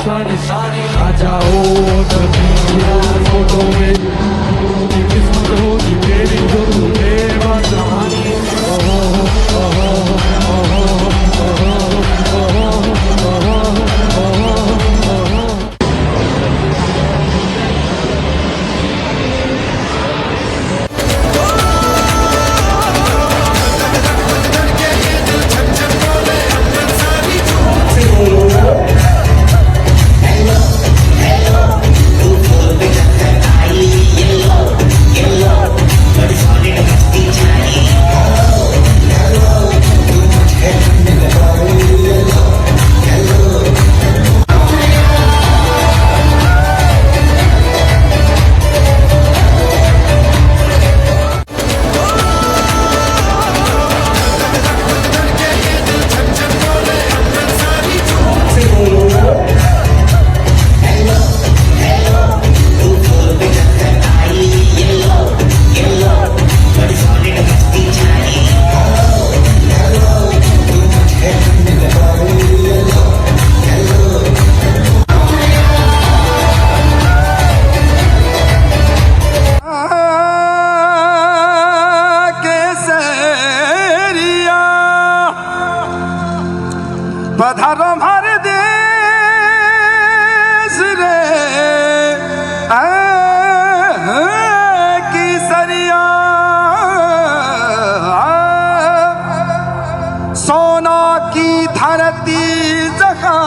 शानी शानी आ जाओ तस्वीरों फोटो में বাধার মার দেশ রে। কি সরিয়া। সোনা কি ধরতি জখা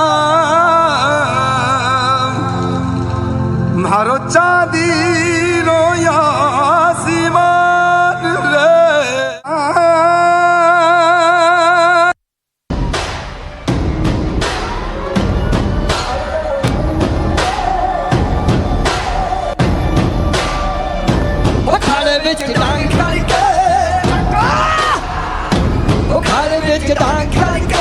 姐姐打开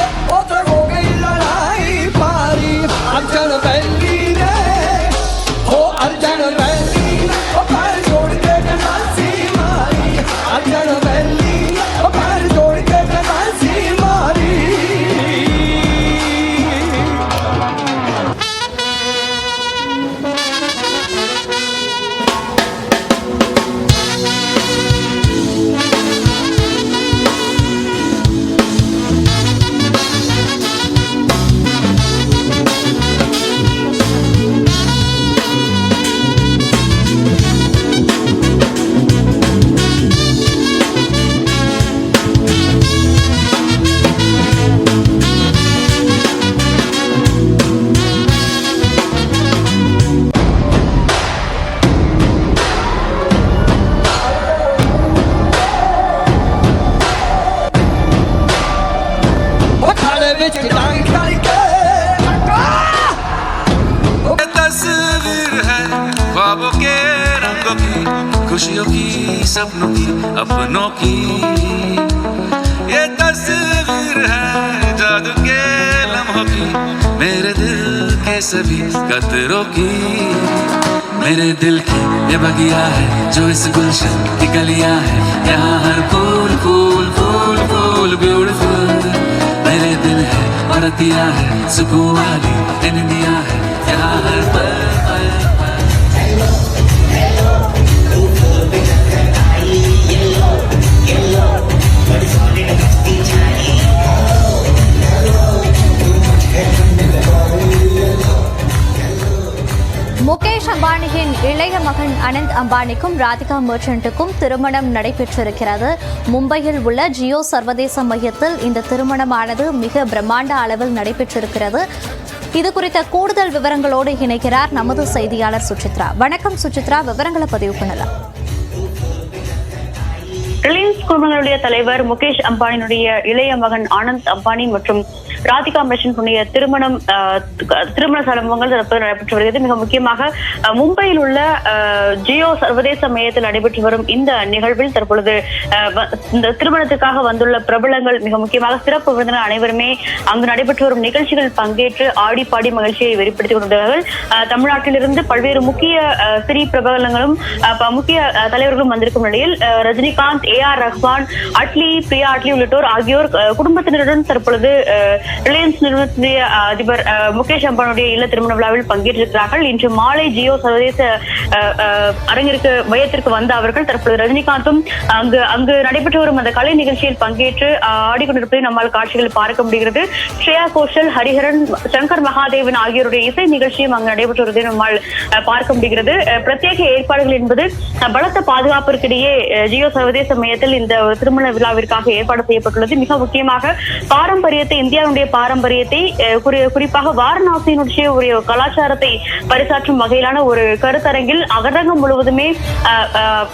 ਵਿੱਚ ਡਾਂਗ ਕਰਕੇ ये तस्वीर है ख्वाबों के रंगों की खुशियों की सपनों की अपनों की ये तस्वीर है जादू के लम्हों की मेरे दिल के सभी कतरों की मेरे दिल की ये बगिया है जो इस गुलशन की गलियां है यहाँ हर फूल फूल फूल फूल दिया है सुकून वाली दिया है यहाँ हर पल அம்பானியின் இளைய மகன் அனந்த் அம்பானிக்கும் ராதிகா மர்ச்சன்ட்டுக்கும் திருமணம் நடைபெற்றிருக்கிறது. மும்பையில் உள்ள ஜியோ சர்வதேச மையத்தில் இந்த திருமணமானது மிக பிரம்மாண்ட அளவில் நடைபெற்றிருக்கிறது. இது குறித்த கூடுதல் விவரங்களோடு இணைக்கிறார் நமது செய்தியாளர் சுசித்ரா. வணக்கம் சுசித்ரா விவரங்களை பதிவு பண்ணலாம். ரிலையன்ஸ் குழுமங்களுடைய தலைவர் முகேஷ் அம்பானியினுடைய இளைய மகன் ஆனந்த் அம்பானி மற்றும் ராதிகா மிஷனுடைய திருமணம் திருமண சம்பவங்கள் தற்போது நடைபெற்று வருகிறது. மிக முக்கியமாக மும்பையில் உள்ள ஜியோ சர்வதேச மையத்தில் நடைபெற்று வரும் இந்த நிகழ்வில் தற்பொழுது இந்த திருமணத்துக்காக வந்துள்ள பிரபலங்கள் மிக முக்கியமாக சிறப்பு விருந்தினர் அனைவருமே அங்கு நடைபெற்று வரும் நிகழ்ச்சிகள் பங்கேற்று ஆடி பாடி மகிழ்ச்சியை வெளிப்படுத்திக் கொண்டிருந்தார்கள் தமிழ்நாட்டிலிருந்து பல்வேறு முக்கிய சிறி பிரபலங்களும் முக்கிய தலைவர்களும் வந்திருக்கும் நிலையில் ரஜினிகாந்த் ஏ ஆர் ரஹ்மான் அட்லி பிரியா அட்லி உள்ளிட்டோர் ஆகியோர் குடும்பத்தினருடன் தற்பொழுது ரிலையன்ஸ் நிறுவனத்துடைய அதிபர் முகேஷ் அம்பானுடைய இல்ல திருமண விழாவில் பங்கேற்றிருக்கிறார்கள். இன்று மாலை ஜியோ சர்வதேச அரங்கிற்கு மையத்திற்கு வந்த அவர்கள் தற்பொழுது ரஜினிகாந்தும் அங்கு அங்கு நடைபெற்று வரும் அந்த கலை நிகழ்ச்சியில் பங்கேற்று ஆடிக்கொண்டிருப்பதை நம்மால் காட்சிகள் பார்க்க முடிகிறது. ஸ்ரேயா கோஷல் ஹரிஹரன் சங்கர் மகாதேவன் ஆகியோருடைய இசை நிகழ்ச்சியும் அங்கு நடைபெற்று வருவதை நம்மால் பார்க்க முடிகிறது. பிரத்யேக ஏற்பாடுகள் என்பது பலத்த பாதுகாப்பிற்கிடையே ஜியோ சர்வதேச சமயத்தில் இந்த திருமண விழாவிற்காக ஏற்பாடு செய்யப்பட்டுள்ளது. மிக முக்கியமாக பாரம்பரியத்தை இந்தியாவுடைய பாரம்பரியத்தை குறிப்பாக வாரணாசியினுடைய ஒரு கலாச்சாரத்தை பரிசாற்றும் வகையிலான ஒரு கருத்தரங்கில் அகரங்கம் முழுவதுமே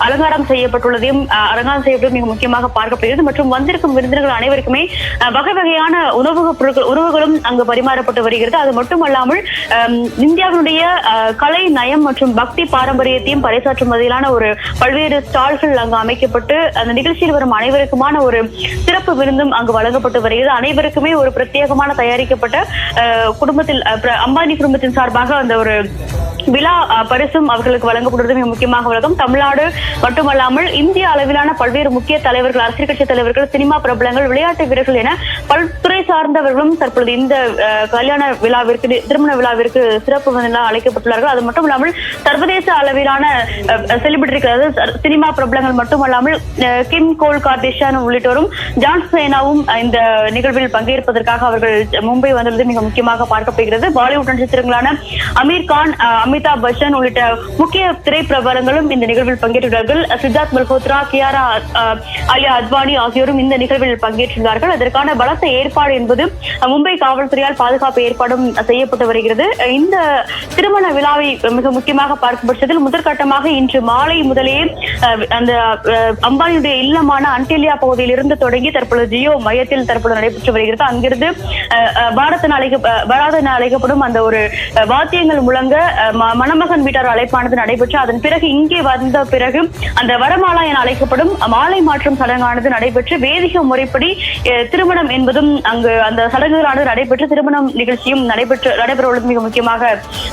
அலங்காரம் செய்யப்பட்டுள்ளதையும் அலங்காரம் செய்யப்பட்டு மிக முக்கியமாக பார்க்கப்படுகிறது. மற்றும் வந்திருக்கும் விருந்தினர்கள் அனைவருக்குமே வகை வகையான உணவு பொருட்கள் உணவுகளும் அங்கு பரிமாறப்பட்டு வருகிறது. அது மட்டுமல்லாமல் இந்தியாவினுடைய கலை நயம் மற்றும் பக்தி பாரம்பரியத்தையும் பறைசாற்றும் வகையிலான ஒரு பல்வேறு ஸ்டால்கள் அங்கு அமைக்கப்பட்டு அந்த நிகழ்ச்சியில் வரும் அனைவருக்குமான ஒரு சிறப்பு விருந்தும் அங்கு வழங்கப்பட்டு வருகிறது. அனைவருக்குமே ஒரு பிரத்யேகமான தயாரிக்கப்பட்ட குடும்பத்தில் அம்பானி குடும்பத்தின் சார்பாக அந்த ஒரு விழா பரிசும் அவர்களுக்கு வழங்கப்படுவது மிக முக்கியமாக உள்ளதும். தமிழ்நாடு மட்டுமல்லாமல் இந்திய அளவிலான பல்வேறு முக்கிய தலைவர்கள் அரசியல் கட்சி தலைவர்கள் சினிமா பிரபலங்கள் விளையாட்டு வீரர்கள் என பல்துறை சார்ந்தவர்களும் தற்பொழுது இந்த கல்யாண விழாவிற்கு திருமண விழாவிற்கு சிறப்பு விருந்தினராக அழைக்கப்பட்டுள்ளார்கள். அது மட்டும் இல்லாமல் சர்வதேச அளவிலான செலிபிரிட்டி அதாவது சினிமா பிரபலங்கள் மட்டுமல்லாமல் கிம் கோல் கார்டேஷியான் உள்ளிட்டோரும் ஜான் சேனாவும் இந்த நிகழ்வில் பங்கேற்பதற்காக அவர்கள் மும்பை வந்துள்ளது மிக முக்கியமாக பார்க்கப்படுகிறது. பாலிவுட் நட்சத்திரங்களான அமீர் கான் அமிதாப் பச்சன் உள்ளிட்ட முக்கிய திரைப்பிரபலங்களும் இந்த நிகழ்வில் பங்கேற்றுள்ளார்கள். சித்தார்த் மல்ஹோத்ரா கியாரா அலியா அத்வானி ஆகியோரும் இந்த நிகழ்வில் பங்கேற்றுள்ளார்கள். அதற்கான பலத்த ஏற்பாடு என்பது மும்பை காவல்துறையால் பாதுகாப்பு ஏற்பாடும் செய்யப்பட்டு வருகிறது. இந்த திருமண விழாவை மிக முக்கியமாக பார்க்கப்பட்டதில் முதற்கட்டமாக இன்று மாலை முதலே அந்த அஹ், அம்பானியுடைய இல்லமான அன்டெலியா பகுதியிலிருந்து தொடங்கி தற்பொழுது ஜியோ மையத்தில் தற்பொழுது நடைபெற்று வருகிறது. அங்கிருந்து அஹ், அஹ், அழைக்க அஹ், அழைக்கப்படும் அந்த ஒரு வாத்தியங்கள் முழங்க மணமகன் வீட்டார் அழைப்பானது நடைபெற்று அதன் பிறகு இங்கே வந்த பிறகு அந்த வரமாலா என அழைக்கப்படும் மாலை மாற்றும் சடங்கானது நடைபெற்று வேதிக முறைப்படி திருமணம் என்பதும் அங்கு அந்த சடங்குகளானது நடைபெற்று திருமணம் நிகழ்ச்சியும் நடைபெற்று நடைபெற மிக முக்கியமாக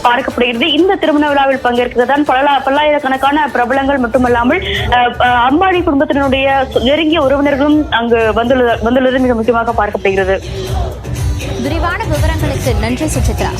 பார்க்கப்படுகிறது. இந்த திருமண விழாவில் பங்கேற்கத்தான் பல பல்லாயிரக்கணக்கான பிரபலங்கள் மட்டுமல்லாமல் அஹ், குடும்ப குடும்பத்தினுடைய நெருங்கிய உறவினர்களும் அங்கு வந்துள்ளது வந்துள்ளது மிக முக்கியமாக பார்க்கப்படுகிறது. விரிவான விவரங்களுக்கு நன்றி சுசித்ரா.